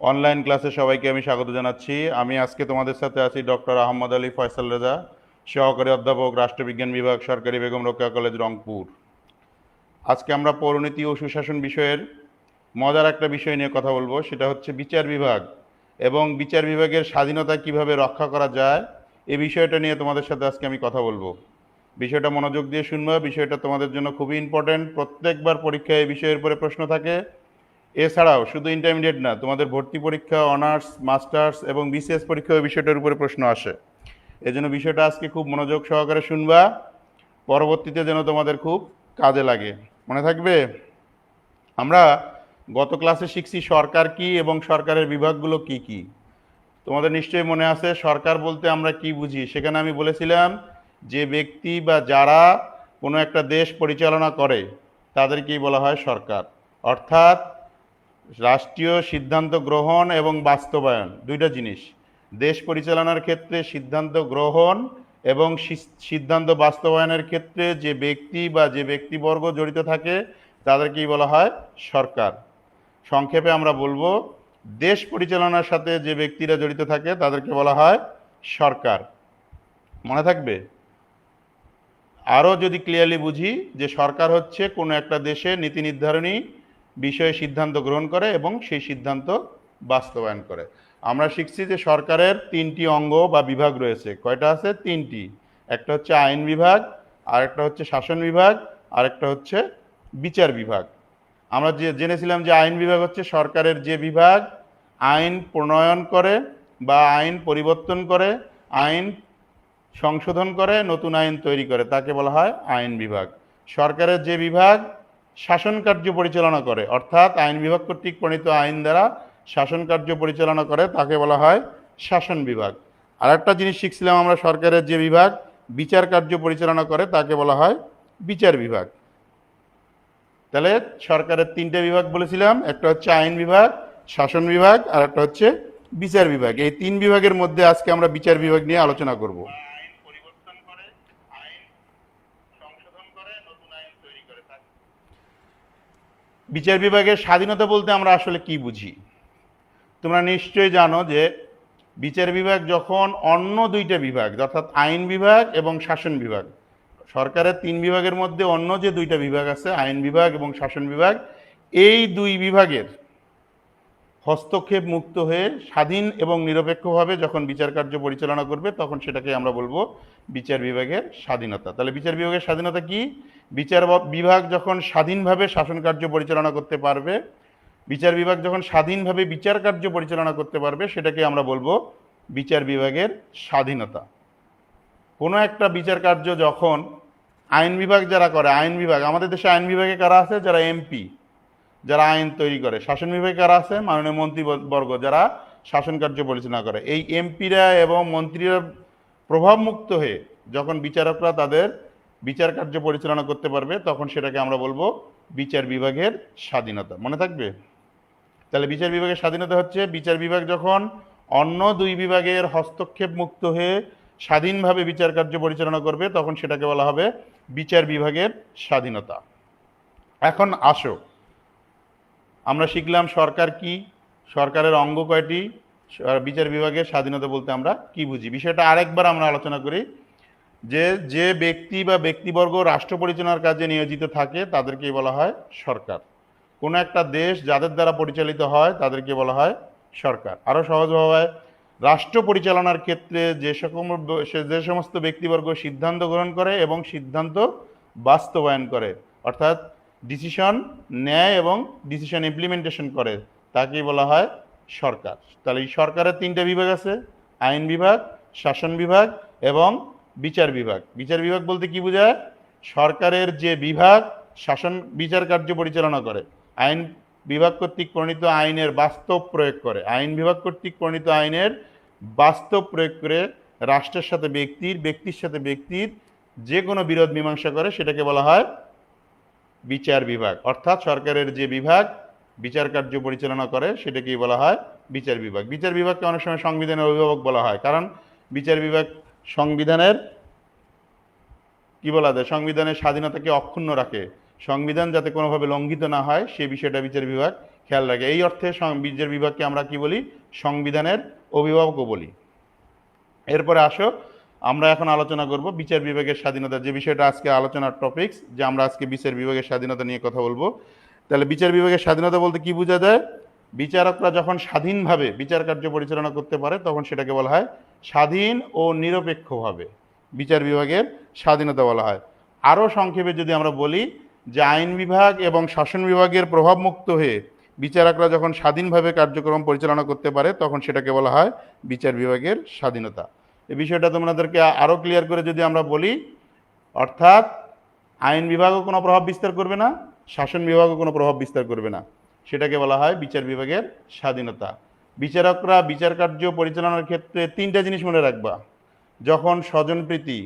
Online ক্লাসে সবাইকে আমি স্বাগত জানাচ্ছি। আমি আজকে তোমাদের সাথে আছি ডক্টর আহমদ আলী ফয়সাল রেজা, সহকারী অধ্যাপক, রাষ্ট্রবিজ্ঞান বিভাগ, সরকারি বেগম রোকেয়া কলেজ, রংপুর। আজকে আমরা পৌরনীতি ও সুশাসন বিষয়ের মজার একটা বিষয় নিয়ে কথা বলব, সেটা হচ্ছে বিচার বিভাগ এবং বিচার বিভাগের স্বাধীনতা কীভাবে রক্ষা করা যায় এই বিষয়টা নিয়ে তোমাদের সাথে আজকে আমি কথা বলব। বিষয়টা মনোযোগ দিয়ে শুনব, বিষয়টা তোমাদের জন্য খুবই ইম্পর্ট্যান্ট প্রত্যেকবার পরীক্ষায় এই বিষয়ের উপরে প্রশ্ন থাকে। এছাড়াও শুধু ইন্টারমিডিয়েট না, তোমাদের ভর্তি পরীক্ষা অনার্স মাস্টার্স এবং বিসিএস পরীক্ষা ওই বিষয়টার উপরে প্রশ্ন আসে। এজন্য বিষয়টা আজকে খুব মনোযোগ সহকারে শুনবা। পরবর্তীতে যেন তোমাদের খুব কাজে লাগে। মনে থাকবে? আমরা গত ক্লাসে শিখছি সরকার কি এবং সরকারের বিভাগগুলো কি কি। তোমাদের নিশ্চয়ই মনে আছে, সরকার বলতে আমরা কি বুঝি? সেখানে আমি বলেছিলাম যে ব্যক্তি বা যারা কোনো একটা দেশ পরিচালনা করে, তাদেরকেই বলা হয় সরকার। অর্থাৎ রাষ্ট্রীয় সিদ্ধান্ত গ্রহণ এবং বাস্তবায়ন, দুইটা জিনিস। দেশ পরিচালনার ক্ষেত্রে সিদ্ধান্ত গ্রহণ এবং সিদ্ধান্ত বাস্তবায়নের ক্ষেত্রে যে ব্যক্তি বা যে ব্যক্তিবর্গ জড়িত থাকে, তাদেরকেই বলা হয় সরকার। সংক্ষেপে আমরা বলব, দেশ পরিচালনার সাথে যে ব্যক্তিরা জড়িত থাকে, তাদেরকে বলা হয় সরকার। মনে থাকবে? আরও যদি ক্লিয়ারলি বুঝি যে সরকার হচ্ছে কোনো একটা দেশে নীতি নির্ধারণী বিষয়ে সিদ্ধান্ত গ্রহণ করে এবং সেই সিদ্ধান্ত বাস্তবায়ন করে। আমরা শিখছি যে সরকারের তিনটি অঙ্গ বা বিভাগ রয়েছে। কয়টা আছে? তিনটি। একটা হচ্ছে আইন বিভাগ, আরেকটা হচ্ছে শাসন বিভাগ, আরেকটা হচ্ছে বিচার বিভাগ। আমরা যে জেনেছিলাম যে আইন বিভাগ হচ্ছে সরকারের যে বিভাগ, আইন প্রণয়ন করে বা আইন পরিবর্তন করে, আইন সংশোধন করে, নতুন আইন তৈরি করে, তাকে বলা হয় আইন বিভাগ। সরকারের যে বিভাগ শাসন কার্য পরিচালনা করে। অর্থাৎ আইন বিভাগ কর্তৃক প্রণীত আইন দ্বারা শাসন কার্য পরিচালনা করে, তাকে বলা হয় শাসন বিভাগ। আর একটা জিনিস শিখছিলাম আমরা সরকারের যে বিভাগ, বিচার কার্য পরিচালনা করে, তাকে বলা হয় বিচার বিভাগ। তাহলে সরকারের তিনটে বিভাগ বলেছিলাম, একটা হচ্ছে আইন বিভাগ, শাসন বিভাগ, আর একটা হচ্ছে বিচার বিভাগ। এই তিন বিভাগের মধ্যে আজকে আমরা বিচার বিভাগ নিয়ে আলোচনা করব আইন পরিবর্তন করে আইন সংশোধন করে নতুন আইন তৈরি করে বিচার বিভাগের স্বাধীনতা বলতে আমরা আসলে কি বুঝি? তোমরা নিশ্চয়ই জানো যে বিচার বিভাগ যখন অন্য দুইটা বিভাগ, অর্থাৎ আইন বিভাগ এবং শাসন বিভাগ, সরকারের তিন বিভাগের মধ্যে অন্য যে দুইটা বিভাগ আছে, আইন বিভাগ এবং শাসন বিভাগ, এই দুই বিভাগের হস্তক্ষেপ মুক্ত হয়ে স্বাধীন এবং নিরপেক্ষভাবে যখন বিচার কার্য পরিচালনা করবে, তখন সেটাকে আমরা বলব বিচার বিভাগের স্বাধীনতা। তাহলে বিচার বিভাগের স্বাধীনতা কি? বিচার বিভাগ যখন স্বাধীনভাবে শাসন কার্য পরিচালনা করতে পারবে, বিচার বিভাগ যখন স্বাধীনভাবে বিচার কার্য পরিচালনা করতে পারবে, সেটাকে আমরা বলব বিচার বিভাগের স্বাধীনতা। কোনো একটা বিচার কার্য যখন আইন বিভাগ যারা করে, আইন বিভাগ, আমাদের দেশে আইন বিভাগে কারা আছে? যারা এমপি, যারা আইন তৈরি করে। শাসন বিভাগে কারা আছে? মাননীয় মন্ত্রীবর্গ, যারা শাসন কার্য পরিচালনা করে। এই এমপিরা এবং মন্ত্রীরা প্রভাবমুক্ত হয়ে যখন বিচারকরা তাদের বিচার কার্য পরিচালনা করতে পারবে, তখন সেটাকে আমরা বলব বিচার বিভাগের স্বাধীনতা। মনে থাকবে? তাহলে বিচার বিভাগের স্বাধীনতা হচ্ছে, বিচার বিভাগ যখন অন্য দুই বিভাগের হস্তক্ষেপ মুক্ত হয়ে স্বাধীনভাবে বিচার কার্য পরিচালনা করবে, তখন সেটাকে বলা হবে বিচার বিভাগের স্বাধীনতা। এখন আসো। আমরা শিখলাম সরকার কি, সরকারের অঙ্গ কয়টি বিচার বিভাগের স্বাধীনতা বলতে আমরা কি বুঝি? বিষয়টা আরেকবার আমরা আলোচনা করি। যে যে ব্যক্তি বা ব্যক্তিবর্গ রাষ্ট্র পরিচালনার কাজে নিয়োজিত থাকে, তাদেরকেই বলা হয় সরকার। কোনো একটা দেশ যাদের দ্বারা পরিচালিত হয়, তাদেরকে বলা হয় সরকার। আরও সহজভাবে রাষ্ট্র পরিচালনার ক্ষেত্রে যে সকম যে সমস্ত ব্যক্তিবর্গ সিদ্ধান্ত গ্রহণ করে এবং সিদ্ধান্ত বাস্তবায়ন করে, অর্থাৎ ডিসিশন নেয় এবং ডিসিশন ইমপ্লিমেন্টেশন করে, তাকেই বলা হয় সরকার। তাহলে এই সরকারের তিনটে বিভাগ আছে, আইন বিভাগ, শাসন বিভাগ এবং বিচার বিভাগ। বিচার বিভাগ বলতে কি বোঝায়? সরকারের যে বিভাগ, শাসন বিচার কার্য পরিচালনা করে। আইন বিভাগ কর্তৃক প্রণীত আইনের বাস্তব প্রয়োগ করে। আইন বিভাগ কর্তৃক প্রণীত আইনের বাস্তব প্রয়োগ করে রাষ্ট্রের সাথে ব্যক্তির ব্যক্তির সাথে ব্যক্তির যে কোনো বিরোধ মীমাংসা করে, সেটাকে বলা হয় বিচার বিভাগ। অর্থাৎ সরকারের যে বিভাগ, বিচার কার্য পরিচালনা করে, সেটাকেই বলা হয় বিচার বিভাগ। বিচার বিভাগকে অনেক সময় সংবিধানের অভিভাবক বলা হয়। কারণ বিচার বিভাগ সংবিধানের কি বলা যায়? সংবিধানের স্বাধীনতাকে অক্ষুণ্ণ রাখে। সংবিধান যাতে কোনোভাবে লঙ্ঘিত না হয়, সে বিষয়টা বিচার বিভাগ খেয়াল রাখে। এই অর্থে বিচার বিভাগকে আমরা কি বলি? সংবিধানের অভিভাবকও বলি। এরপরে আসো, আমরা এখন আলোচনা করব বিচার বিভাগের স্বাধীনতা। যে বিষয়টা আজকে আলোচনার টপিকস যে আমরা আজকে বিচার বিভাগের স্বাধীনতা নিয়ে কথা বলব। তাহলে বিচার বিভাগের স্বাধীনতা বলতে কি বোঝা যায়? বিচারকরা যখন স্বাধীনভাবে বিচার কার্য পরিচালনা করতে পারে, তখন সেটাকে বলা হয় স্বাধীন ও নিরপেক্ষভাবে বিচার বিভাগের স্বাধীনতা বলা হয়। আরও সংক্ষেপে যদি আমরা বলি যে আইন বিভাগ এবং শাসন বিভাগের প্রভাবমুক্ত হয়ে বিচারকরা যখন স্বাধীনভাবে কার্যক্রম পরিচালনা করতে পারে, তখন সেটাকে বলা হয় বিচার বিভাগের স্বাধীনতা। এই বিষয়টা তোমাদেরকে আরও ক্লিয়ার করে যদি আমরা বলি, অর্থাৎ আইন বিভাগও কোনো প্রভাব বিস্তার করবে না, শাসন বিভাগও কোনো প্রভাব বিস্তার করবে না। সেটাকে বলা হয় বিচার বিভাগের স্বাধীনতা। বিচারকরা বিচার কার্য পরিচালনার ক্ষেত্রে তিনটা জিনিস মনে রাখবা। যখন স্বজনপ্রীতি,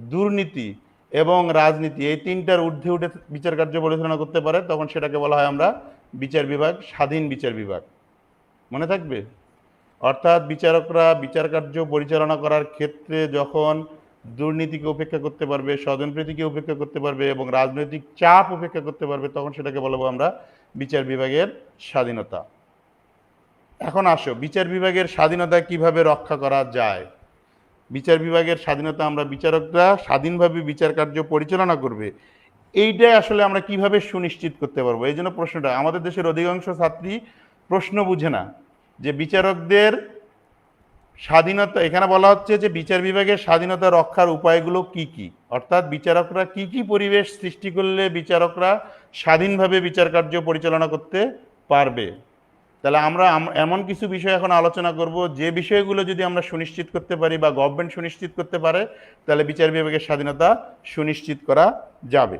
দুর্নীতি এবং রাজনীতি এই তিনটার ঊর্ধ্বে উঠে বিচার কার্য পরিচালনা করতে পারে, তখন সেটাকে বলা হয় আমরা বিচার বিভাগ, স্বাধীন বিচার বিভাগ। মনে থাকবে? অর্থাৎ বিচারকরা বিচার কার্য পরিচালনা করার ক্ষেত্রে যখন দুর্নীতিকে উপেক্ষা করতে পারবে, স্বজনপ্রীতিকে উপেক্ষা করতে পারবে এবং রাজনৈতিক চাপ উপেক্ষা করতে পারবে, তখন সেটাকে বলব আমরা বিচার বিভাগের স্বাধীনতা। এখন আসো, বিচার বিভাগের স্বাধীনতা কীভাবে রক্ষা করা যায়? বিচার বিভাগের স্বাধীনতা আমরা বিচারকরা স্বাধীনভাবে বিচার কার্য পরিচালনা করবে। এইটাই আসলে আমরা কীভাবে সুনিশ্চিত করতে পারব? এই জন্য প্রশ্নটা, আমাদের দেশের অধিকাংশ ছাত্রী প্রশ্ন বুঝে না যে বিচারকদের স্বাধীনতা, এখানে বলা হচ্ছে যে বিচার বিভাগের স্বাধীনতা রক্ষার উপায়গুলো কি কি? অর্থাৎ বিচারকরা কি কি পরিবেশ সৃষ্টি করলে বিচারকরা স্বাধীনভাবে বিচার কার্য পরিচালনা করতে পারবে? তাহলে আমরা এমন কিছু বিষয় এখন আলোচনা করব, যে বিষয়গুলো যদি আমরা সুনিশ্চিত করতে পারি বা গভর্নমেন্ট সুনিশ্চিত করতে পারে, তাহলে বিচার বিভাগের স্বাধীনতা সুনিশ্চিত করা যাবে।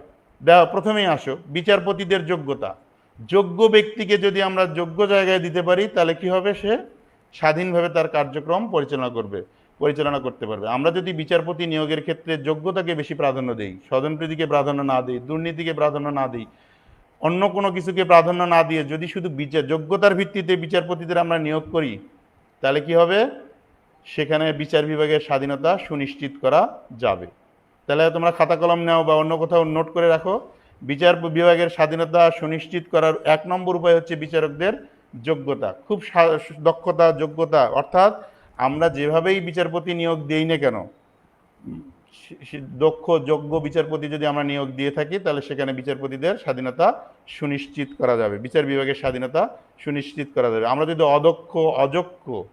প্রথমেই আসো, বিচারপতিদের যোগ্যতা। যোগ্য ব্যক্তিকে যদি আমরা যোগ্য জায়গায় দিতে পারি, তাহলে কি হবে সে? স্বাধীনভাবে তার কার্যক্রম পরিচালনা করবে, পরিচালনা করতে পারবে। আমরা যদি বিচারপতি নিয়োগের ক্ষেত্রে যোগ্যতাকে বেশি প্রাধান্য দিই, স্বজনপ্রীতিকে প্রাধান্য না দিই, দুর্নীতিকে প্রাধান্য না দিই অন্য কোনো কিছুকে প্রাধান্য না দিয়ে যদি শুধু বিচার, যোগ্যতার ভিত্তিতে বিচারপতিদের আমরা নিয়োগ করি, তাহলে কি হবে? সেখানে বিচার বিভাগের স্বাধীনতা সুনিশ্চিত করা যাবে। তাহলে তোমরা খাতা কলম নাও বা অন্য কোথাও নোট করে রাখো। বিচার বিভাগের স্বাধীনতা সুনিশ্চিত করার এক নম্বর উপায় হচ্ছে বিচারকদের যোগ্যতা। খুব দক্ষতা, যোগ্যতা, অর্থাৎ আমরা যেভাবেই বিচারপতি নিয়োগ দেই না কেন দক্ষ, যোগ্য বিচারপতি যদি আমরা নিয়োগ দিয়ে থাকি, তাহলে সেখানে বিচারপতিদের স্বাধীনতা সুনিশ্চিত করা যাবে। বিচার বিভাগের স্বাধীনতা সুনিশ্চিত করা যাবে। আমরা যদি অদক্ষ, অযোগ্য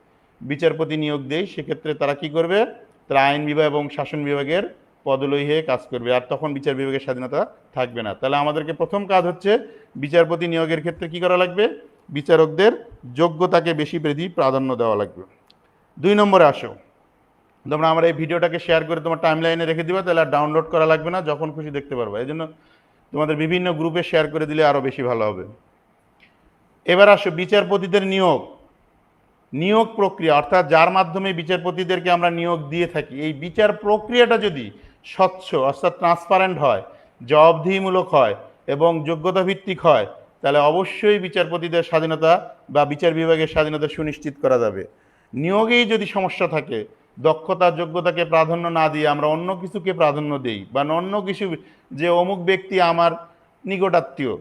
বিচারপতি নিয়োগ দেই, সেক্ষেত্রে তারা কি করবে? তারা আইন বিভাগ এবং শাসন বিভাগের পদলই হয়ে কাজ করবে। আর তখন বিচার বিভাগের স্বাধীনতা থাকবে না। তাহলে আমাদেরকে প্রথম কাজ হচ্ছে বিচারপতি নিয়োগের ক্ষেত্রে কি করা লাগবে? বিচারকদের যোগ্যতাকে বেশি বৃদ্ধি প্রাধান্য দেওয়া লাগবে। দুই নম্বরে আসো। তোমরা আমার এই ভিডিওটাকে শেয়ার করে তোমার টাইম লাইনে রেখে দিবা, তাহলে আর ডাউনলোড করা লাগবে না, যখন খুশি দেখতে পারবে। এই জন্য তোমাদের বিভিন্ন গ্রুপে শেয়ার করে দিলে আরও বেশি ভালো হবে। এবার আসো, বিচারপতিদের নিয়োগ। নিয়োগ প্রক্রিয়া, অর্থাৎ যার মাধ্যমে বিচারপতিদেরকে আমরা নিয়োগ দিয়ে থাকি, এই বিচার প্রক্রিয়াটা যদি স্বচ্ছ, অর্থাৎ ট্রান্সপারেন্ট হয়, জবাবদিহিমূলক হয় এবং যোগ্যতা ভিত্তিক হয়, তাহলে অবশ্যই বিচারপতিদের স্বাধীনতা বা বিচার বিভাগের স্বাধীনতা সুনিশ্চিত করা যাবে। নিয়োগেই যদি সমস্যা থাকে দক্ষতা, যোগ্যতাকে প্রাধান্য না দিয়ে আমরা অন্য কিছুকে প্রাধান্য দিই বা অন্য কিছু যে অমুক ব্যক্তি আমার নিকটাত্মীয়,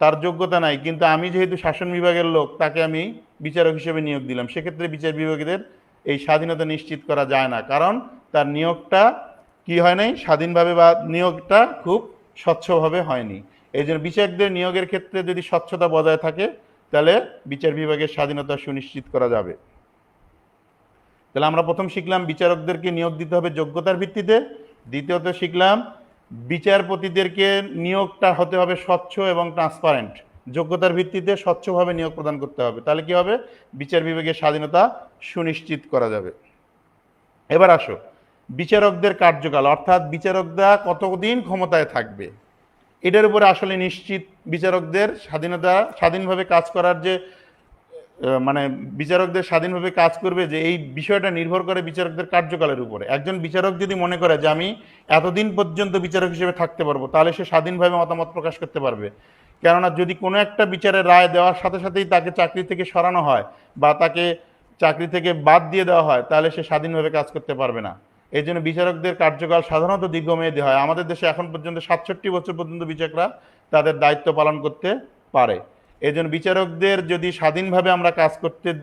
তার যোগ্যতা নাই, কিন্তু আমি যেহেতু শাসন বিভাগের লোক, তাকে আমি বিচারক হিসেবে নিয়োগ দিলাম। সেক্ষেত্রে বিচার বিভাগীদের এই স্বাধীনতা নিশ্চিত করা যায় না। কারণ তার নিয়োগটা কি হয় নাই? স্বাধীনভাবে বা নিয়োগটা খুব স্বচ্ছভাবে হয়নি। এই জন্য বিচারকদের নিয়োগের ক্ষেত্রে যদি স্বচ্ছতা বজায় থাকে, তাহলে বিচার বিভাগের স্বাধীনতা সুনিশ্চিত করা যাবে। তাহলে আমরা প্রথম শিখলাম বিচারকদেরকে নিয়োগ দিতে হবে যোগ্যতার ভিত্তিতে। দ্বিতীয়ত শিখলাম বিচারপতিদেরকে নিয়োগটা হতে হবে স্বচ্ছ এবং ট্রান্সপারেন্ট যোগ্যতার ভিত্তিতে স্বচ্ছভাবে নিয়োগ প্রদান করতে হবে। তাহলে কি হবে? বিচার বিভাগের স্বাধীনতা সুনিশ্চিত করা যাবে। এবার আসো। বিচারকদের কার্যকাল, অর্থাৎ বিচারকরা কতদিন ক্ষমতায় থাকবে? এটার উপরে আসলে নিশ্চিত বিচারকদের স্বাধীনতা, স্বাধীনভাবে কাজ করার যে মানে বিচারকদের স্বাধীনভাবে কাজ করবে যে এই বিষয়টা নির্ভর করে বিচারকদের কার্যকালের উপরে। একজন বিচারক যদি মনে করে যে আমি এতদিন পর্যন্ত বিচারক হিসেবে থাকতে পারব, তাহলে সে স্বাধীনভাবে মতামত প্রকাশ করতে পারবে। কেননা যদি কোনো একটা বিচারের রায় দেওয়ার সাথে সাথেই তাকে চাকরি থেকে সরানো হয় বা তাকে চাকরি থেকে বাদ দিয়ে দেওয়া হয়, তাহলে সে স্বাধীনভাবে কাজ করতে পারবে না। এই জন্য বিচারকদের কার্যকাল সাধারণত দীর্ঘমেয়াদী হয়। আমাদের দেশে এখন পর্যন্ত সাতষট্টি বছর পর্যন্ত বিচারকরা তাদের দায়িত্ব পালন করতে পারে। এই বিচারকদের যদি স্বাধীনভাবে আমরা কাজ করতে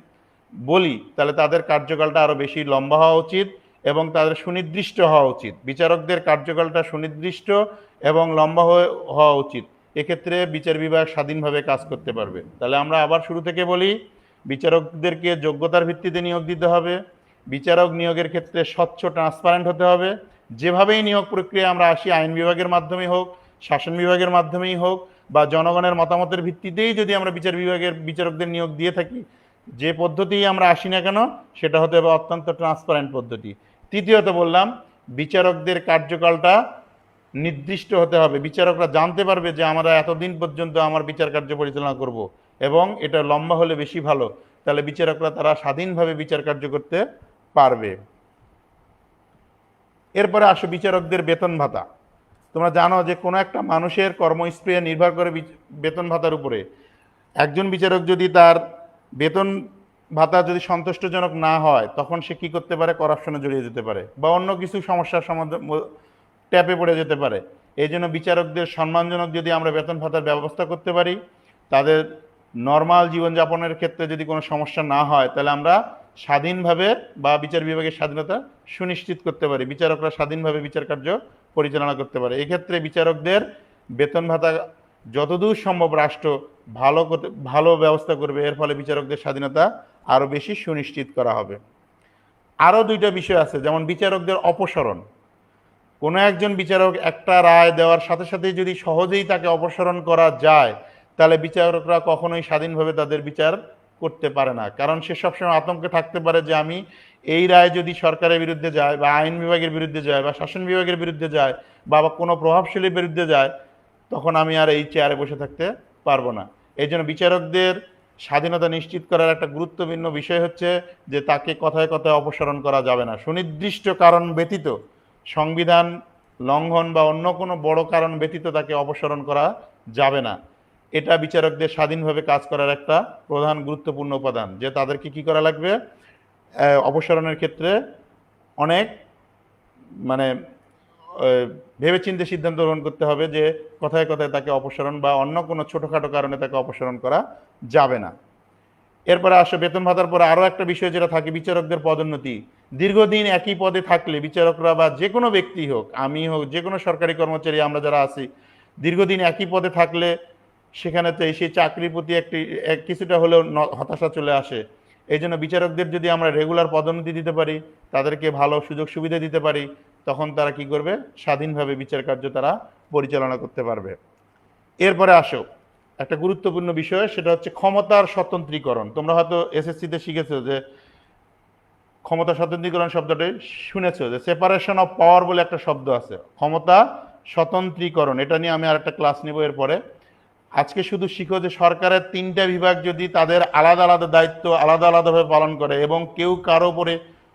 বলি, তাহলে তাদের কার্যকালটা আরও বেশি লম্বা হওয়া উচিত এবং তাদের সুনির্দিষ্ট হওয়া উচিত। বিচারকদের কার্যকালটা সুনির্দিষ্ট এবং লম্বা হয়ে- হওয়া উচিত। এক্ষেত্রে বিচার বিভাগ স্বাধীনভাবে কাজ করতে পারবে। তাহলে আমরা আবার শুরু থেকে বলি, বিচারকদেরকে যোগ্যতার ভিত্তিতে নিয়োগ দিতে হবে। বিচারক নিয়োগের ক্ষেত্রে স্বচ্ছ ট্রান্সপারেন্ট হতে হবে। যেভাবেই নিয়োগ প্রক্রিয়া আমরা আসি, আইন বিভাগের মাধ্যমে হোক, শাসন বিভাগের মাধ্যমেই হোক বা জনগণের মতামতের ভিত্তিতেই যদি আমরা বিচার বিভাগের বিচারকদের নিয়োগ দিয়ে থাকি, যে পদ্ধতিই আমরা আসি না কেন, সেটা হতে হবে অত্যন্ত ট্রান্সপারেন্ট পদ্ধতি। তৃতীয়ত বললাম, বিচারকদের কার্যকালটা নির্দিষ্ট হতে হবে। বিচারকরা জানতে পারবে যে আমরা এতদিন পর্যন্ত আমার বিচার কার্য পরিচালনা করব এবং এটা লম্বা হলে বেশি ভালো। তাহলে বিচারকরা তারা স্বাধীনভাবে বিচার কার্য করতে পারবে। এরপরে আসো বিচারকদের বেতন ভাতা। তোমরা জানো যে কোনো একটা মানুষের কর্মস্পৃহা নির্ভর করে বেতন ভাতার উপরে। একজন বিচারক যদি তার বেতন ভাতা যদি সন্তুষ্টজনক না হয়, তখন সে কি করতে পারে? করাপশনে জড়িয়ে যেতে পারে বা অন্য কিছু সমস্যার সমাধান ট্যাপে পড়ে যেতে পারে। এই জন্য বিচারকদের সম্মানজনক যদি আমরা বেতন ভাতার ব্যবস্থা করতে পারি, তাদের নর্মাল জীবনযাপনের ক্ষেত্রে যদি কোনো সমস্যা না হয়, তাহলে আমরা স্বাধীনভাবে বা বিচার বিভাগের স্বাধীনতা সুনিশ্চিত করতে পারি। বিচারকরা স্বাধীনভাবে বিচার কার্য পরিচালনা করতে পারে। এক্ষেত্রে বিচারকদের বেতন ভাতা যতদূর সম্ভব রাষ্ট্র ভালো ভালো ব্যবস্থা করবে। এর ফলে বিচারকদের স্বাধীনতা আরও বেশি সুনিশ্চিত করা হবে। আরও দুইটা বিষয় আছে, যেমন বিচারকদের অপসারণ। কোনো একজন বিচারক একটা রায় দেওয়ার সাথে সাথে যদি সহজেই তাকে অপসারণ করা যায়, তাহলে বিচারকরা কখনোই স্বাধীনভাবে তাদের বিচার করতে পারে না। কারণ সে সবসময় আতঙ্কে থাকতে পারে যে আমি এই রায় যদি সরকারের বিরুদ্ধে যায় বা আইন বিভাগের বিরুদ্ধে যায় বা শাসন বিভাগের বিরুদ্ধে যায় বা কোনো প্রভাবশালীর বিরুদ্ধে যায়, তখন আমি আর এই চেয়ারে বসে থাকতে পারব না। এই জন্য বিচারকদের স্বাধীনতা নিশ্চিত করার একটা গুরুত্বপূর্ণ বিষয় হচ্ছে যে তাকে কথায় কথায় অপসারণ করা যাবে না। সুনির্দিষ্ট কারণ ব্যতীত, সংবিধান লঙ্ঘন বা অন্য কোনো বড় কারণ ব্যতীত তাকে অপসারণ করা যাবে না। এটা বিচারকদের স্বাধীনভাবে কাজ করার একটা প্রধান গুরুত্বপূর্ণ উপাদান যে তাদেরকে কি করা লাগবে? অপসারণের ক্ষেত্রে অনেক মানে ভেবেচিন্তে সিদ্ধান্ত গ্রহণ করতে হবে যে কথায় কথায় তাকে অপসারণ বা অন্য কোনো ছোটোখাটো কারণে তাকে অপসারণ করা যাবে না। এরপরে আসে, বেতন ভাতার পরে আরও একটা বিষয় যেটা থাকে, বিচারকদের পদোন্নতি। দীর্ঘদিন একই পদে থাকলে বিচারকরা বা যে কোনো ব্যক্তি হোক, আমি হোক, যে কোনো সরকারি কর্মচারী আমরা যারা আছি, দীর্ঘদিন একই পদে থাকলে সেখানে তো সেই চাকরির প্রতি একটি কিছুটা হলেও হতাশা চলে আসে। এই জন্য বিচারকদের যদি আমরা রেগুলার পদোন্নতি দিতে পারি, তাদেরকে ভালো সুযোগ সুবিধা দিতে পারি, তখন তারা কি করবে? স্বাধীনভাবে বিচার কার্য তারা পরিচালনা করতে পারবে। এরপরে আসো, একটা গুরুত্বপূর্ণ বিষয়, সেটা হচ্ছে ক্ষমতার স্বতন্ত্রীকরণ। তোমরা হয়তো এসএসসিতে শিখেছো যে ক্ষমতা স্বতন্ত্রীকরণ শব্দটি শুনেছো যে সেপারেশন অফ পাওয়ার বলে একটা শব্দ আছে। ক্ষমতা স্বতন্ত্রীকরণ, এটা নিয়ে আমি আরেকটা ক্লাস নিব এরপরে। আজকে শুধু শিখো যে সরকারের তিনটা বিভাগ যদি তাদের আলাদা আলাদা দায়িত্ব আলাদা আলাদাভাবে পালন করে এবং কেউ কারও উপরে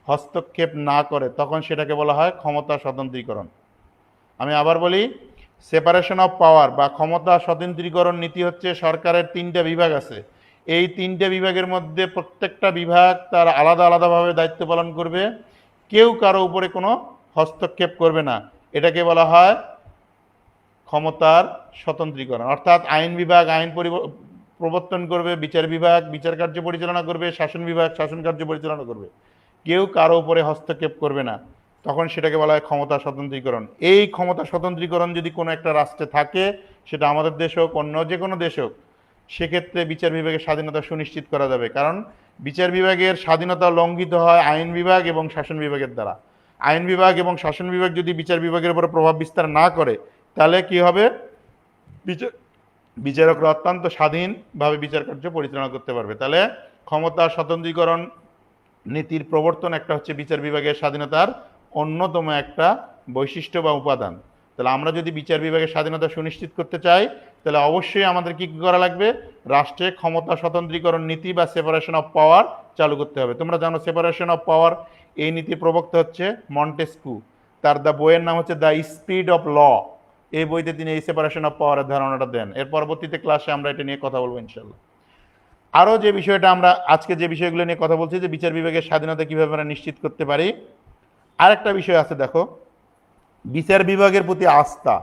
হস্তক্ষেপ না করে, তখন সেটাকে বলা হয় ক্ষমতা স্বতন্ত্রীকরণ। আমি আবার বলি সেপারেশন অফ পাওয়ার বা ক্ষমতা স্বতন্ত্রীকরণ নীতি হচ্ছে সরকারের তিনটা বিভাগ আছে। এই তিনটা বিভাগের মধ্যে প্রত্যেকটা বিভাগ তার আলাদা আলাদাভাবে দায়িত্ব পালন করবে। কেউ কারও উপরে কোনো হস্তক্ষেপ করবে না। এটাকে বলা হয় ক্ষমতার স্বতন্ত্রীকরণ। অর্থাৎ আইন বিভাগ আইন পরিব- প্রবর্তন করবে, বিচার বিভাগ, বিচার কার্য পরিচালনা করবে, শাসন বিভাগ, শাসন কার্য পরিচালনা করবে। কেউ কারও উপরে হস্তক্ষেপ করবে না। তখন সেটাকে বলা হয় ক্ষমতা স্বতন্ত্রীকরণ। এই ক্ষমতা স্বতন্ত্রীকরণ যদি কোনো একটা রাষ্ট্রে থাকে, সেটা আমাদের দেশ হোক, অন্য যে কোনো দেশ হোক, সেক্ষেত্রে বিচার বিভাগের স্বাধীনতা সুনিশ্চিত করা যাবে। কারণ বিচার বিভাগের স্বাধীনতা লঙ্ঘিত হয় আইন বিভাগ এবং শাসন বিভাগের দ্বারা। আইন বিভাগ এবং শাসন বিভাগ যদি বিচার বিভাগের উপর প্রভাব বিস্তার না করে তাহলে কি হবে? বিচার বিচারকরা অত্যন্ত স্বাধীনভাবে বিচার কার্য পরিচালনা করতে পারবে। তাহলে ক্ষমতা স্বতন্ত্রীকরণ নীতির প্রবর্তন একটা হচ্ছে বিচার বিভাগের স্বাধীনতার অন্যতম একটা বৈশিষ্ট্য বা উপাদান। তাহলে আমরা যদি বিচার বিভাগের স্বাধীনতা সুনিশ্চিত করতে চাই, তাহলে অবশ্যই আমাদের কি কি করা লাগবে? রাষ্ট্রে ক্ষমতা স্বতন্ত্রীকরণ নীতি বা সেপারেশন অফ পাওয়ার চালু করতে হবে। তোমরা জানো সেপারেশন অফ পাওয়ার এই নীতি প্রবক্তা হচ্ছে মন্টেস্কু। তার দ্য বইয়ের নাম হচ্ছে দ্য স্পিড অফ ল। এই বইতে তিনি এই সেপারেশন অফ পাওয়ারের ধারণাটা দেন। এর পরবর্তীতে ক্লাসে আমরা এটা নিয়ে কথা বলব ইনশাল্লাহ আরও যে বিষয়টা আমরা আজকে যে বিষয়গুলো নিয়ে কথা বলছি, যে বিচার বিভাগের স্বাধীনতা কীভাবে আমরা নিশ্চিত করতে পারি, আরেকটা বিষয় আছে দেখো। বিচার বিভাগের প্রতি আস্থা।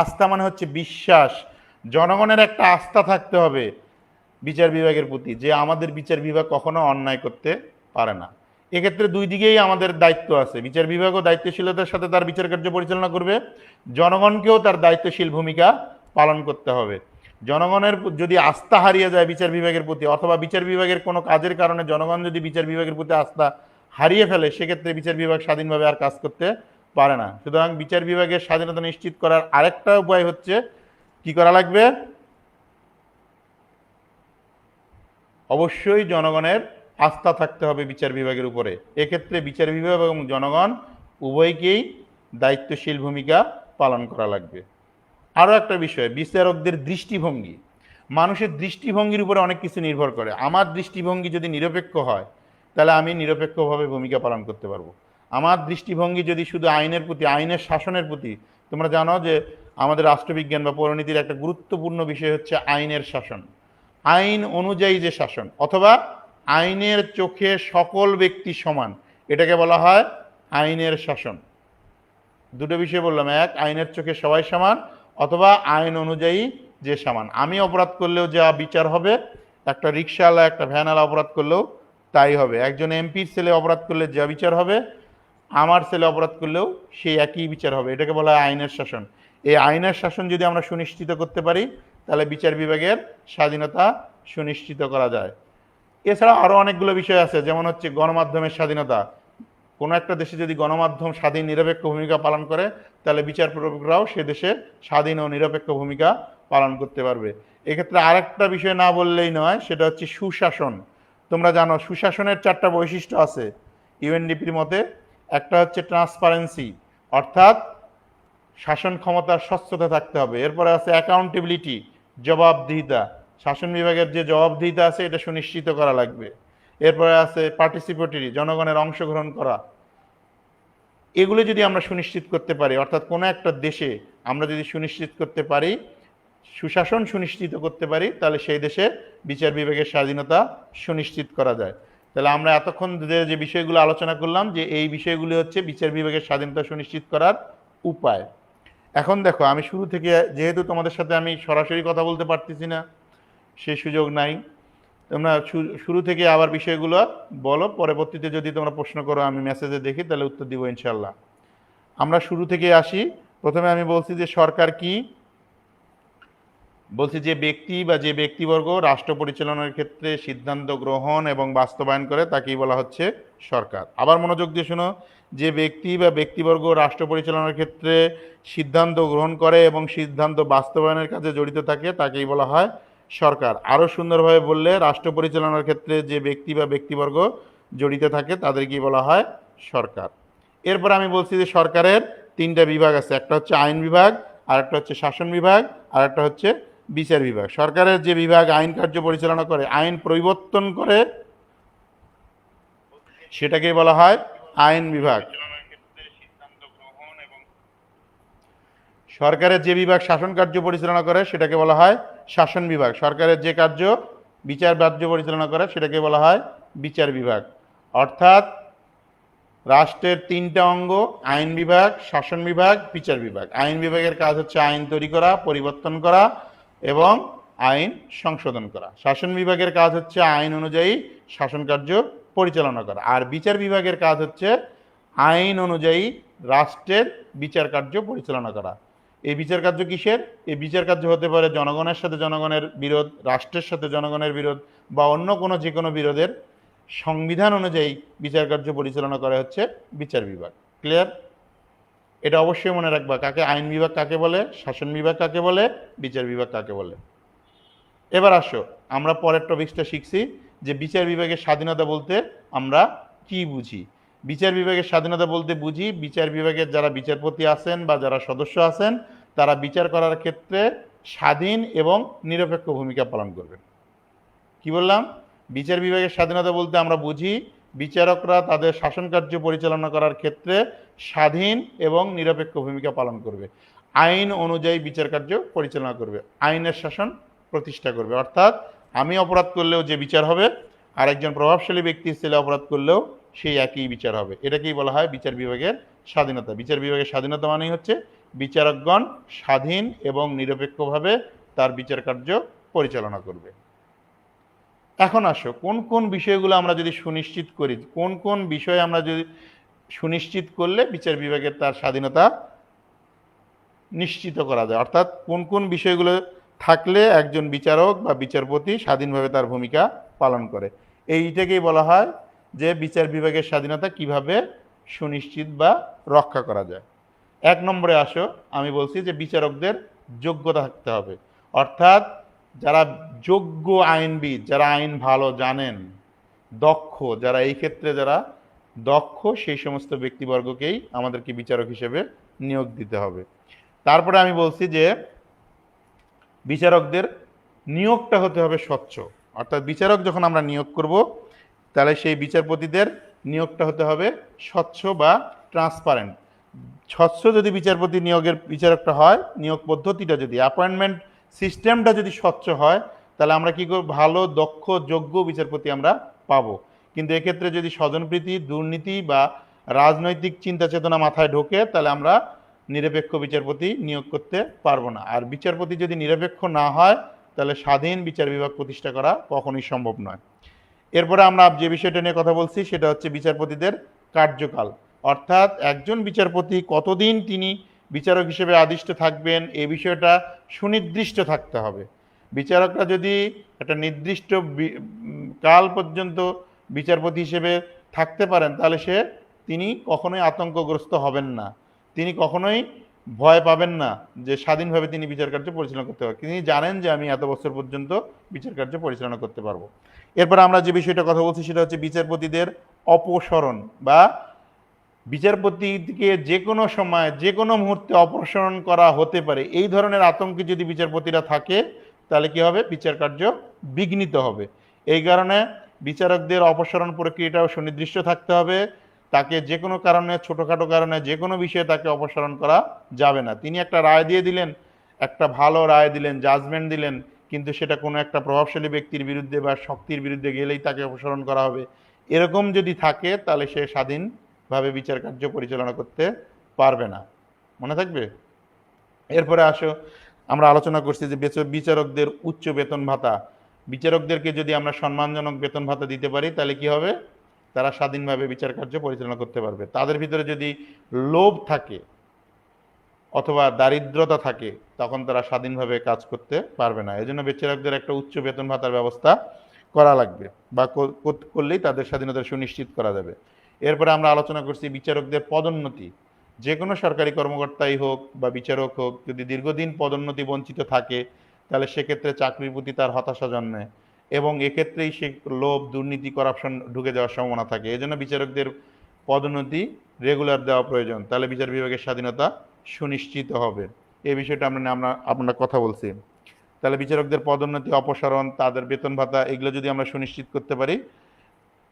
আস্থা মানে হচ্ছে বিশ্বাস। জনগণের একটা আস্থা থাকতে হবে বিচার বিভাগের প্রতি, যে আমাদের বিচার বিভাগ কখনো অন্যায় করতে পারে না। এক্ষেত্রে দুই দিকেই আমাদের দায়িত্ব আছে। বিচার বিভাগও দায়িত্বশীলতার সাথে তার বিচার কার্য পরিচালনা করবে। জনগণকেও তার দায়িত্বশীল ভূমিকা পালন করতে হবে। জনগণের যদি আস্থা হারিয়ে যায় বিচার বিভাগের প্রতি, অথবা বিচার বিভাগের কোনো কাজের কারণে জনগণ যদি বিচার বিভাগের প্রতি আস্থা হারিয়ে ফেলে, সেক্ষেত্রে বিচার বিভাগ স্বাধীনভাবে আর কাজ করতে পারে না। সুতরাং বিচার বিভাগের স্বাধীনতা নিশ্চিত করার আরেকটা উপায় হচ্ছে, কি করা লাগবে? অবশ্যই জনগণের আস্থা থাকতে হবে বিচার বিভাগের উপরে। এক্ষেত্রে বিচার বিভাগ এবং জনগণ উভয়কেই দায়িত্বশীল ভূমিকা পালন করা লাগবে। আরও একটা বিষয়, বিচারকদের দৃষ্টিভঙ্গি। মানুষের দৃষ্টিভঙ্গির উপরে অনেক কিছু নির্ভর করে। আমার দৃষ্টিভঙ্গি যদি নিরপেক্ষ হয়, তাহলে আমি নিরপেক্ষভাবে ভূমিকা পালন করতে পারব। আমার দৃষ্টিভঙ্গি যদি শুধু আইনের প্রতি, আইনের শাসনের প্রতি, তোমরা জানো যে আমাদের রাষ্ট্রবিজ্ঞান বা পরিণতির একটা গুরুত্বপূর্ণ বিষয় হচ্ছে আইনের শাসন। আইন অনুযায়ী যে শাসন, অথবা আইনের চোখে সকল ব্যক্তি সমান। এটাকে বলা হয় আইনের শাসন। দুটো বিষয় বললাম, এক, আইনের চোখে সবাই সমান অথবা আইন অনুযায়ী যে সমান। আমি অপরাধ করলেও যা বিচার হবে, একটা রিক্সাওয়ালা একটা ভ্যানওয়ালা অপরাধ করলেও তাই হবে। একজন এমপির ছেলে অপরাধ করলে যা বিচার হবে, আমার ছেলে অপরাধ করলেও সেই একই বিচার হবে। এটাকে বলা হয় আইনের শাসন। এই আইনের শাসন যদি আমরা সুনিশ্চিত করতে পারি, তাহলে বিচার বিভাগের স্বাধীনতা সুনিশ্চিত করা যায়। এছাড়া আরও অনেকগুলো বিষয় আছে, যেমন হচ্ছে গণমাধ্যমের স্বাধীনতা। কোনো একটা দেশে যদি গণমাধ্যম স্বাধীন নিরপেক্ষ ভূমিকা পালন করে, তাহলে বিচার প্রয়োগরাও সে দেশে স্বাধীন ও নিরপেক্ষ ভূমিকা পালন করতে পারবে। এক্ষেত্রে আরেকটা বিষয় না বললেই নয়, সেটা হচ্ছে সুশাসন। তোমরা জানো, সুশাসনের চারটা বৈশিষ্ট্য আছে ইউএনডিপির মতে। একটা হচ্ছে ট্রান্সপারেন্সি, অর্থাৎ শাসন ক্ষমতার স্বচ্ছতা থাকতে হবে। এরপরে আছে অ্যাকাউন্টেবিলিটি, জবাবদিহিতা। শাসন বিভাগের যে জবাবদিহিতা আছে, এটা সুনিশ্চিত করা লাগবে। এরপরে আছে পার্টিসিপেটরি জনগণের অংশগ্রহণ করা। এগুলো যদি আমরা সুনিশ্চিত করতে পারি, অর্থাৎ কোনো একটা দেশে আমরা যদি সুনিশ্চিত করতে পারি, সুশাসন সুনিশ্চিত করতে পারি, তাহলে সেই দেশে বিচার বিভাগের স্বাধীনতা সুনিশ্চিত করা যায়। তাহলে আমরা এতক্ষণ যে বিষয়গুলো আলোচনা করলাম, যে এই বিষয়গুলি হচ্ছে বিচার বিভাগের স্বাধীনতা সুনিশ্চিত করার উপায়। এখন দেখো, আমি শুরু থেকে, যেহেতু তোমাদের সাথে আমি সরাসরি কথা বলতে পারতেছি না সেই সুযোগ নাই। তোমরা শুরু থেকে আবার বিষয়গুলো বলো, পরবর্তীতে যদি তোমরা প্রশ্ন করো, আমি মেসেজে দেখি, তাহলে উত্তর দিব ইনশাল্লাহ আমরা শুরু থেকে আসি। প্রথমে আমি বলছি যে সরকার কি? বলছি যে ব্যক্তি বা যে ব্যক্তিবর্গ রাষ্ট্র পরিচালনার ক্ষেত্রে সিদ্ধান্ত গ্রহণ এবং বাস্তবায়ন করে, তাকেই বলা হচ্ছে সরকার। আবার মনোযোগ দিয়ে শোনো, যে ব্যক্তি বা ব্যক্তিবর্গ রাষ্ট্র পরিচালনার ক্ষেত্রে সিদ্ধান্ত গ্রহণ করে এবং সিদ্ধান্ত বাস্তবায়নের কাজে জড়িত থাকে, তাকেই বলা হয় সরকার। আরও সুন্দরভাবে বললে, রাষ্ট্র পরিচালনার ক্ষেত্রে যে ব্যক্তি বা ব্যক্তিবর্গ জড়িত থাকে তাদেরকেই বলা হয় সরকার। এরপর আমি বলছি যে সরকারের তিনটা বিভাগ আছে। একটা হচ্ছে আইন বিভাগ আর একটা হচ্ছে শাসন বিভাগ আর একটা হচ্ছে বিচার বিভাগ। সরকারের যে বিভাগ আইন কার্য পরিচালনা করে, আইন পরিবর্তন করে, সেটাকেই বলা হয় আইন বিভাগ। সরকারের যে বিভাগ শাসন কার্য পরিচালনা করে, সেটাকে বলা হয় শাসন বিভাগ। সরকারের যে কার্য, বিচার কার্য পরিচালনা করে, সেটাকে বলা হয় বিচার বিভাগ। অর্থাৎ রাষ্ট্রের তিনটা অঙ্গ, আইন বিভাগ, শাসন বিভাগ, বিচার বিভাগ। আইন বিভাগের কাজ হচ্ছে আইন তৈরি করা, পরিবর্তন করা এবং আইন সংশোধন করা। শাসন বিভাগের কাজ হচ্ছে আইন অনুযায়ী শাসন কার্য পরিচালনা করা। আর বিচার বিভাগের কাজ হচ্ছে আইন অনুযায়ী রাষ্ট্রের বিচার কার্য পরিচালনা করা। এই বিচার কার্য কিসের? এই বিচার কার্য হতে পারে জনগণের সাথে জনগণের বিরোধ, রাষ্ট্রের সাথে জনগণের বিরোধ বা অন্য কোনো যে কোনো বিরোধের সংবিধান অনুযায়ী বিচার কার্য পরিচালনা করা হচ্ছে বিচার বিভাগ। ক্লিয়ার এটা অবশ্যই মনে রাখবা। কাকে? আইন বিভাগ কাকে বলে? শাসন বিভাগ কাকে বলে? বিচার বিভাগ কাকে বলে? এবার আসো, আমরা পরের টপিক্সটা শিখছি যে বিচার বিভাগের স্বাধীনতা বলতে আমরা কি বুঝি? বিচার বিভাগের স্বাধীনতা বলতে বুঝি, বিচার বিভাগের যারা বিচারপতি আছেন বা যারা সদস্য আছেন, তারা বিচার করার ক্ষেত্রে স্বাধীন এবং নিরপেক্ষ ভূমিকা পালন করবেন। কি বললাম? বিচার বিভাগের স্বাধীনতা বলতে আমরা বুঝি, বিচারকরা তাদের শাসন কার্য পরিচালনা করার ক্ষেত্রে স্বাধীন এবং নিরপেক্ষ ভূমিকা পালন করবে। আইন অনুযায়ী বিচার কার্য পরিচালনা করবে, আইনের শাসন প্রতিষ্ঠা করবে। অর্থাৎ আমি অপরাধ করলেও যে বিচার হবে আর একজন প্রভাবশালী ব্যক্তি ছেলে অপরাধ করলেও সেই একই বিচার হবে। এটাকেই বলা হয় বিচার বিভাগের স্বাধীনতা। বিচার বিভাগের স্বাধীনতা মানেই হচ্ছে বিচারকগণ স্বাধীন এবং নিরপেক্ষভাবে তার বিচার কার্য পরিচালনা করবে। এখন আসো, কোন কোন বিষয়গুলো আমরা যদি সুনিশ্চিত করি, কোন কোন বিষয়ে আমরা যদি সুনিশ্চিত করলে বিচার বিভাগের তার স্বাধীনতা নিশ্চিত করা যায়? অর্থাৎ কোন কোন বিষয়গুলো থাকলে একজন বিচারক বা বিচারপতি স্বাধীনভাবে তার ভূমিকা পালন করে? এইটাকেই বলা হয় যে বিচার বিভাগের স্বাধীনতা কীভাবে সুনিশ্চিত বা রক্ষা করা যায়। এক নম্বরে আসো, আমি বলছি যে বিচারকদের যোগ্যতা থাকতে হবে। অর্থাৎ যারা যোগ্য আইনবিদ, যারা আইন ভালো জানেন, দক্ষ, যারা এই ক্ষেত্রে যারা দক্ষ, সেই সমস্ত ব্যক্তিবর্গকেই আমাদেরকে বিচারক হিসেবে নিয়োগ দিতে হবে। তারপরে আমি বলছি যে বিচারকদের নিয়োগটা হতে হবে স্বচ্ছ। অর্থাৎ বিচারক যখন আমরা নিয়োগ করব তাহলে সেই বিচারপতিদের নিয়োগটা হতে হবে স্বচ্ছ বা ট্রান্সপারেন্ট স্বচ্ছ যদি বিচারপতি নিয়োগের বিচারকটা হয়, নিয়োগ পদ্ধতিটা যদি অ্যাপয়েন্টমেন্ট সিস্টেমটা যদি স্বচ্ছ হয়, তাহলে আমরা কী করব? ভালো, দক্ষ, যোগ্য বিচারপতি আমরা পাবো। কিন্তু এক্ষেত্রে যদি স্বজনপ্রীতি, দুর্নীতি বা রাজনৈতিক চিন্তা চেতনা মাথায় ঢোকে, তাহলে আমরা নিরপেক্ষ বিচারপতি নিয়োগ করতে পারব না। আর বিচারপতি যদি নিরপেক্ষ না হয়, তাহলে স্বাধীন বিচার বিভাগ প্রতিষ্ঠা করা কখনোই সম্ভব নয়। এরপরে আমরা যে বিষয়টা নিয়ে কথা বলছি, সেটা হচ্ছে বিচারপতিদের কার্যকাল। অর্থাৎ একজন বিচারপতি কতদিন তিনি বিচারক হিসেবে আদিষ্ট থাকবেন, এ বিষয়টা সুনির্দিষ্ট থাকতে হবে। বিচারকরা যদি একটা নির্দিষ্ট কাল পর্যন্ত বিচারপতি হিসেবে থাকতে পারেন, তাহলে সে, তিনি কখনোই আতঙ্কগ্রস্ত হবেন না। তিনি কখনোই ভয় পাবেন না যে স্বাধীনভাবে তিনি বিচার কার্য পরিচালনা করতে পারবেন। তিনি জানেন যে আমি এত বছর পর্যন্ত বিচার কার্য পরিচালনা করতে পারব। এরপর আমরা যে বিষয়টা কথা বলছি সেটা হচ্ছে বিচারপতিদের অপসরণ বা বিচারপতিকে যে কোনো সময়, যে কোনো মুহূর্তে অপসারণ করা হতে পারে। এই ধরনের আতঙ্কে যদি বিচারপতিরা থাকে, তাহলে কি হবে? বিচার কার্য বিঘ্নিত হবে। এই কারণে বিচারকদের অপসারণ প্রক্রিয়াটাও সুনির্দিষ্ট থাকতে হবে। তাকে যে কোনো কারণে, ছোটোখাটো কারণে, যে কোনো বিষয়ে তাকে অপসারণ করা যাবে না। তিনি একটা রায় দিয়ে দিলেন, একটা ভালো রায় দিলেন জাজমেন্ট দিলেন, কিন্তু সেটা কোনো একটা প্রভাবশালী ব্যক্তির বিরুদ্ধে বা শক্তির বিরুদ্ধে গেলেই তাকে অপসারণ করা হবে। এরকম যদি থাকে, তাহলে সে স্বাধীনভাবে বিচার কার্য পরিচালনা করতে পারবে না। মনে থাকবে? এরপরে আসো, আমরা আলোচনা করছি যে বেচ- বিচারকদের উচ্চ বেতন ভাতা। বিচারকদেরকে যদি আমরা সম্মানজনক বেতন ভাতা দিতে পারি, তাহলে কি হবে? তারা স্বাধীনভাবে বিচার কার্য পরিচালনা করতে পারবে। তাদের ভিতরে যদি লোভ থাকে অথবা দারিদ্রতা থাকে, তখন তারা স্বাধীনভাবে কাজ করতে পারবে না। এজন্য বিচারকদের একটা উচ্চ বেতন ভাতার ব্যবস্থা করা লাগবে বা কর- কর- করলেই তাদের স্বাধীনতা সুনিশ্চিত করা যাবে। এরপরে আমরা আলোচনা করছি বিচারকদের পদোন্নতি। যে কোনো সরকারি কর্মকর্তাই হোক বা বিচারক হোক, যদি দীর্ঘদিন পদোন্নতি বঞ্চিত থাকে, তাহলে সেক্ষেত্রে চাকরির প্রতি তার হতাশা জন্মে এবং এক্ষেত্রেই সে লোভ, দুর্নীতি করাপশন ঢুকে যাওয়ার সম্ভাবনা থাকে। এজন্য বিচারকদের পদোন্নতি রেগুলার দেওয়া প্রয়োজন। তাহলে বিচার বিভাগের স্বাধীনতা সুনিশ্চিত হবে। এই বিষয়টা আমরা আমরা আমরা কথা বলছি। তাহলে বিচারকদের পদোন্নতি, অপসারণ, তাদের বেতন ভাতা এগুলো যদি আমরা সুনিশ্চিত করতে পারি,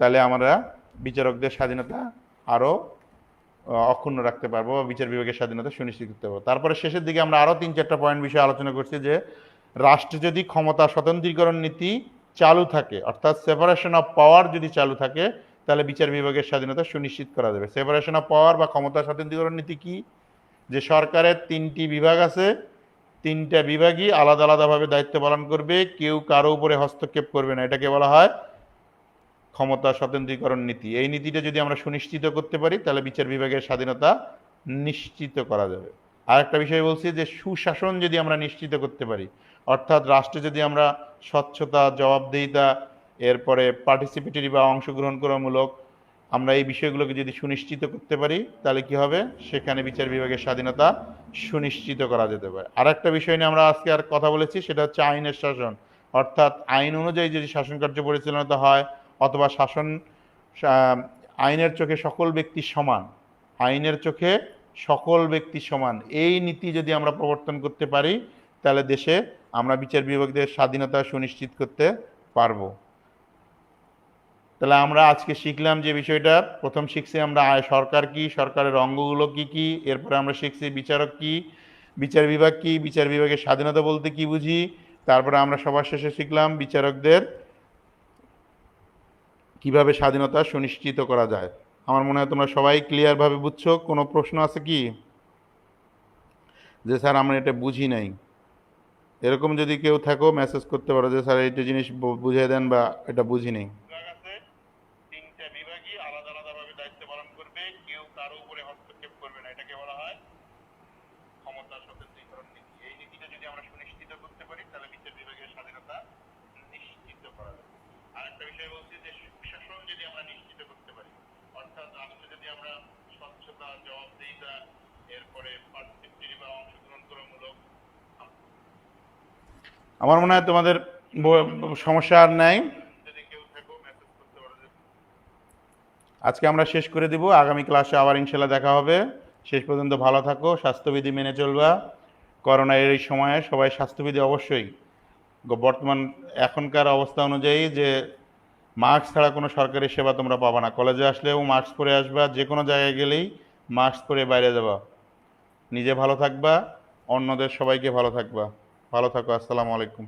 তাহলে আমরা বিচারকদের স্বাধীনতা আরও অক্ষুণ্ণ রাখতে পারব বা বিচার বিভাগের স্বাধীনতা সুনিশ্চিত করতে পারব। তারপরে শেষের দিকে আমরা আরও তিন চারটা পয়েন্ট বিষয়ে আলোচনা করছি যে, রাষ্ট্রে যদি ক্ষমতা স্বতন্ত্রীকরণ নীতি চালু থাকে, অর্থাৎ সেপারেশন অফ পাওয়ার যদি চালু থাকে, তাহলে বিচার বিভাগের স্বাধীনতা সুনিশ্চিত করা যাবে। সেপারেশন অফ পাওয়ার বা ক্ষমতা স্বতন্ত্রীকরণ নীতি কি? যে সরকারের তিনটি বিভাগ আছে, তিনটা বিভাগই আলাদা আলাদাভাবে দায়িত্ব পালন করবে, কেউ কারও উপরে হস্তক্ষেপ করবে না। এটাকে বলা হয় ক্ষমতা স্বতন্ত্রীকরণ নীতি। এই নীতিটা যদি আমরা সুনিশ্চিত করতে পারি, তাহলে বিচার বিভাগের স্বাধীনতা নিশ্চিত করা যাবে। আর একটা বিষয় বলছি যে সুশাসন যদি আমরা নিশ্চিত করতে পারি অর্থাৎ রাষ্ট্রে যদি আমরা স্বচ্ছতা, জবাবদিহিতা, এরপরে পার্টিসিপেটরি বা অংশগ্রহণমূলক আমরা এই বিষয়গুলোকে যদি সুনিশ্চিত করতে পারি, তাহলে কি হবে? সেখানে বিচার বিভাগের স্বাধীনতা সুনিশ্চিত করা যেতে পারে। আর একটা বিষয় নিয়ে আমরা আজকে আর কথা বলেছি, সেটা হচ্ছে আইনের শাসন। অর্থাৎ আইন অনুযায়ী যদি শাসন কার্য পরিচালনা হয়, অথবা শাসন আইনের চোখে সকল ব্যক্তি সমান, আইনের চোখে সকল ব্যক্তি সমান, এই নীতি যদি আমরা প্রবর্তন করতে পারি তাহলে দেশে আমরা বিচার বিভাগদের স্বাধীনতা সুনিশ্চিত করতে পারব। তাহলে আমরা আজকে শিখলাম যে বিষয়টা। প্রথম শিখছি আমরা আয়- সরকার কি, সরকারের অঙ্গগুলো কি কি? এরপরে আমরা শিখছি বিচারক কি, বিচার বিভাগ কি, বিচার বিভাগের স্বাধীনতা বলতে কি বুঝি? তারপরে আমরা সবার শেষে শিখলাম বিচারকদের কীভাবে স্বাধীনতা সুনিশ্চিত করা যায়। আমার মনে হয় তোমরা সবাই ক্লিয়ারভাবে বুঝছ। কোনো প্রশ্ন আছে কি? যে স্যার, আমরা এটা বুঝি নাই। এরকম যদি কেউ থাকো মেসেজ করতে পারো যে, স্যার, এইটা জিনিস বুঝিয়ে দেন বা এটা বুঝিনি তিনটা বিভাগই আলাদা আলাদাভাবে দায়িত্ব পালন করবে কেউ কারও উপরে হস্তক্ষেপ করবে না এটাকে বলা হয় ক্ষমতা স্বতন্ত্রীকরণ নীতি এই নীতিটা যদি আমরা সুনিশ্চিত করতে পারি তাহলে বিচার বিভাগের স্বাধীনতা নিশ্চিত করা যাবে আরেকটা বিষয় বলছি যে সুশাসন যদি আমরা নিশ্চিত করতে পারি অর্থাৎ রাষ্ট্রে যদি আমরা স্বচ্ছতা জবাবদিহিতা এরপরে পার্টিসিপেটরি বা অংশগ্রহণমূলক আমার মনে হয় তোমাদের সমস্যা আর নাই। আজকে আমরা শেষ করে দিব। আগামী ক্লাসে আবার ইনশাল্লাহ দেখা হবে। শেষ পর্যন্ত ভালো থাকো, স্বাস্থ্যবিধি মেনে চলবা। করোনার এই সময়ে সবাই স্বাস্থ্যবিধি অবশ্যই। বর্তমান এখনকার অবস্থা অনুযায়ী যে মাস্ক ছাড়া কোনো সরকারি সেবা তোমরা পাবা না। কলেজে আসলেও মাস্ক পরে আসবা যে কোনো জায়গায় গেলেই মাস্ক পরে বাইরে যাবা। নিজে ভালো থাকবা, অন্যদের সবাইকে ভালো থাকবা। ভালো থাকো আসসালামু আলাইকুম।